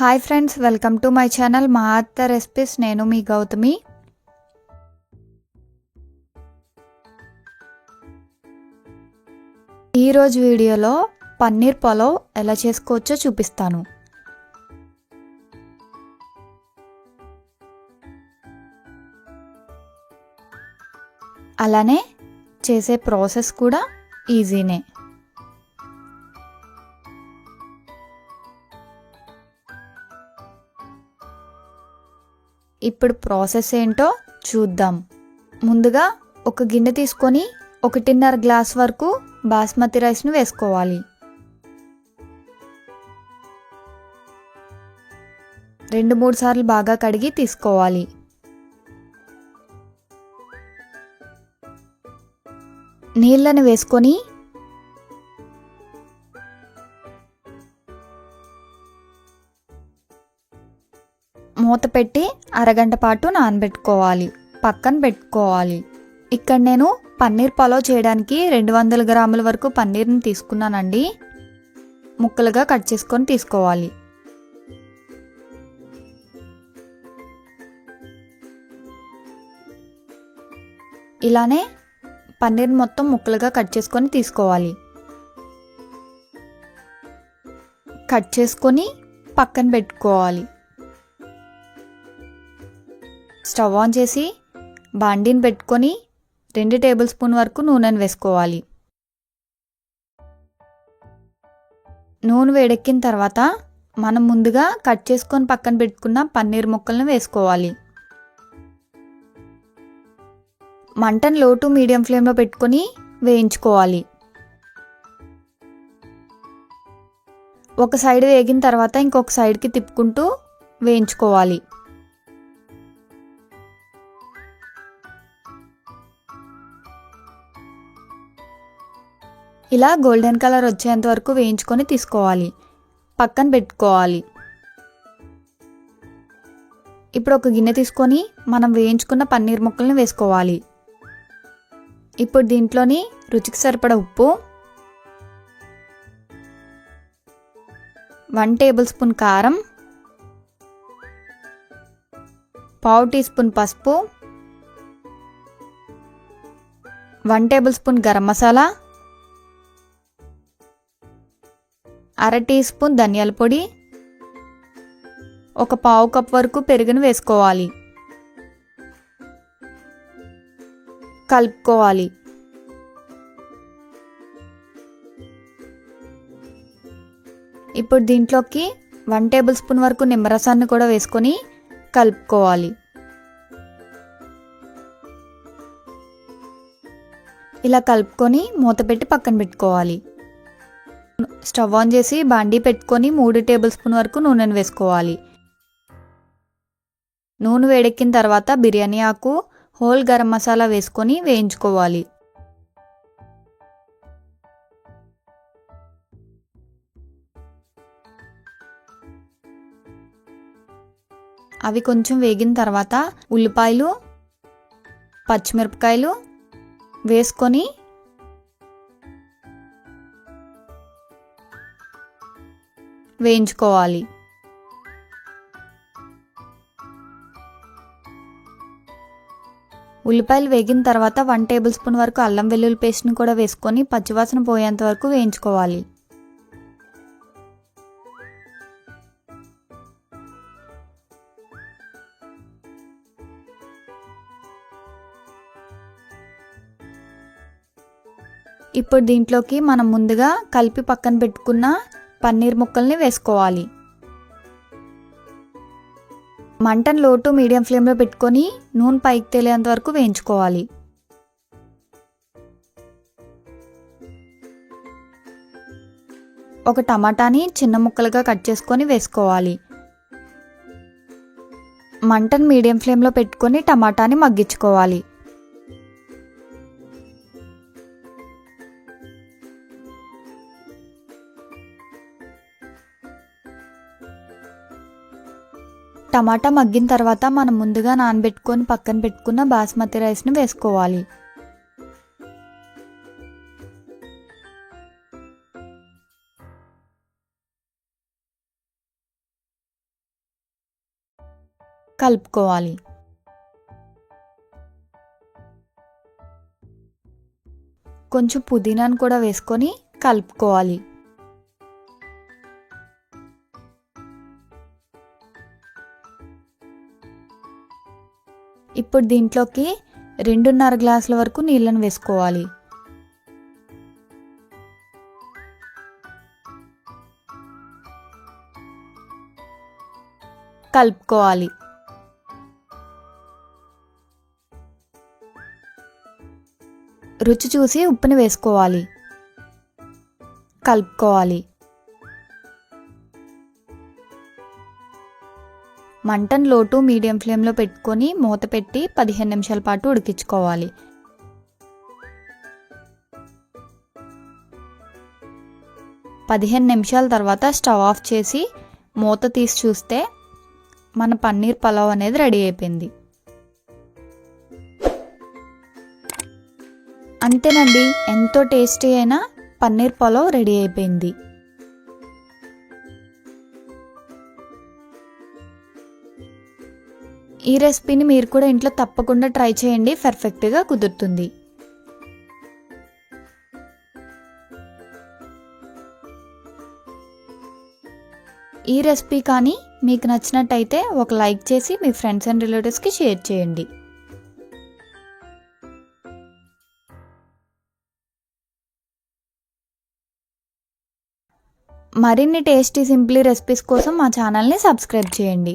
Hi friends welcome to my channel మా అత్త recipes. నేను మీ గౌతమి. ఈరోజు వీడియోలో పన్నీర్ పలావ్ ఎలా చేసుకోవచ్చో చూపిస్తాను. అలానే చేసే ప్రాసెస్ కూడా ఈజీనే. ఇప్పుడు ప్రాసెస్ ఏంటో చూద్దాం. ముందుగా ఒక గిన్నె తీసుకొని ఒకటిన్నర గ్లాస్ వరకు బాస్మతి రైస్ను వేసుకోవాలి. రెండు మూడు సార్లు బాగా కడిగి తీసుకోవాలి. నీళ్ళని వేసుకొని మూత పెట్టి అరగంట పాటు నానబెట్టుకోవాలి. పక్కన పెట్టుకోవాలి. ఇక్కడ నేను పన్నీర్ పలావ్ చేయడానికి రెండు వందల గ్రాముల వరకు పన్నీర్ని తీసుకున్నానండి. ముక్కలుగా కట్ చేసుకొని తీసుకోవాలి. ఇలానే పన్నీర్ మొత్తం ముక్కలుగా కట్ చేసుకొని తీసుకోవాలి. కట్ చేసుకొని పక్కన పెట్టుకోవాలి. స్టవ్ ఆన్ చేసి బాండీని పెట్టుకొని రెండు టేబుల్ స్పూన్ వరకు నూనెను వేసుకోవాలి. నూనె వేడెక్కిన తర్వాత మనం ముందుగా కట్ చేసుకొని పక్కన పెట్టుకున్న పన్నీర్ ముక్కలను వేసుకోవాలి. మంటను లో టు మీడియం ఫ్లేమ్లో పెట్టుకొని వేయించుకోవాలి. ఒక సైడ్ వేగిన తర్వాత ఇంకొక సైడ్కి తిప్పుకుంటూ వేయించుకోవాలి. ఇలా గోల్డెన్ కలర్ వచ్చేంత వరకు వేయించుకొని తీసుకోవాలి. పక్కన పెట్టుకోవాలి. ఇప్పుడు ఒక గిన్నె తీసుకొని మనం వేయించుకున్న పన్నీర్ ముక్కల్ని వేసుకోవాలి. ఇప్పుడు దీంట్లోని రుచికి సరిపడ ఉప్పు వన్ టేబుల్ స్పూన్ కారం పావు టీ స్పూన్ పసుపు one tablespoon garam masala అర టీ స్పూన్ ధనియాల పొడి ఒక పావు కప్ వరకు పెరుగును వేసుకోవాలి. కలుపుకోవాలి. ఇప్పుడు దీంట్లోకి వన్ టేబుల్ స్పూన్ వరకు నిమ్మరసాన్ని కూడా వేసుకొని కలుపుకోవాలి. ఇలా కలుపుకొని మూత పెట్టి పక్కన పెట్టుకోవాలి. స్టవ్ ఆన్ చేసి బాండీ పెట్టుకొని మూడు టేబుల్ స్పూన్ వరకు నూనెను వేసుకోవాలి. నూనె వేడెక్కిన తర్వాత బిర్యానీ ఆకు హోల్ గరం మసాలా వేసుకొని వేయించుకోవాలి. అవి కొంచెం వేగిన తర్వాత ఉల్లిపాయలు పచ్చిమిరపకాయలు వేసుకొని వేయించుకోవాలి. ఉల్లిపాయలు వేగిన తర్వాత వన్ టేబుల్ స్పూన్ వరకు అల్లం వెల్లుల్లి పేస్ట్ని కూడా వేసుకొని పచ్చివాసన పోయేంత వరకు వేయించుకోవాలి. ఇప్పుడు దీంట్లోకి మనం ముందుగా కలిపి పక్కన పెట్టుకున్న పన్నీర్ ముక్కల్ని వేసుకోవాలి. మంటను లోటు మీడియం ఫ్లేమ్లో పెట్టుకొని నూనె పైకి తేలేంత వరకు వేయించుకోవాలి. ఒక టమాటాని చిన్న ముక్కలుగా కట్ చేసుకొని వేసుకోవాలి. మంటను మీడియం ఫ్లేమ్లో పెట్టుకొని టమాటాని మగ్గించుకోవాలి. టమాటా మగ్గిన తర్వాత మనం ముందుగా నానబెట్టుకొని పక్కన పెట్టుకున్న బాస్మతి రైస్ని వేసుకోవాలి. కలుపుకోవాలి. కొంచెం పుదీనాను కూడా వేసుకొని కలుపుకోవాలి. ఇప్పుడు దీంట్లోకి రెండున్నర గ్లాసుల వరకు నీళ్ళను వేసుకోవాలి. కలుపుకోవాలి. రుచి చూసి ఉప్పుని వేసుకోవాలి. కలుపుకోవాలి. మంటను లోటు మీడియం ఫ్లేమ్లో పెట్టుకొని మూత పెట్టి పదిహేను నిమిషాల పాటు ఉడికించుకోవాలి. పదిహేను నిమిషాల తర్వాత స్టవ్ ఆఫ్ చేసి మూత తీసి చూస్తే మన పన్నీర్ పలావ్ అనేది రెడీ అయిపోయింది. అంతేనండి ఎంతో టేస్టీ అయిన పన్నీర్ పలావ్ రెడీ అయిపోయింది. ఈ రెసిపీని మీరు కూడా ఇంట్లో తప్పకుండా ట్రై చేయండి. పర్ఫెక్ట్గా కుదురుతుంది. ఈ రెసిపీ కానీ మీకు నచ్చినట్టయితే ఒక లైక్ చేసి మీ ఫ్రెండ్స్ అండ్ రిలేటివ్స్కి షేర్ చేయండి. మరిన్ని టేస్టీ సింప్లీ రెసిపీస్ కోసం మా ఛానల్ని సబ్స్క్రైబ్ చేయండి.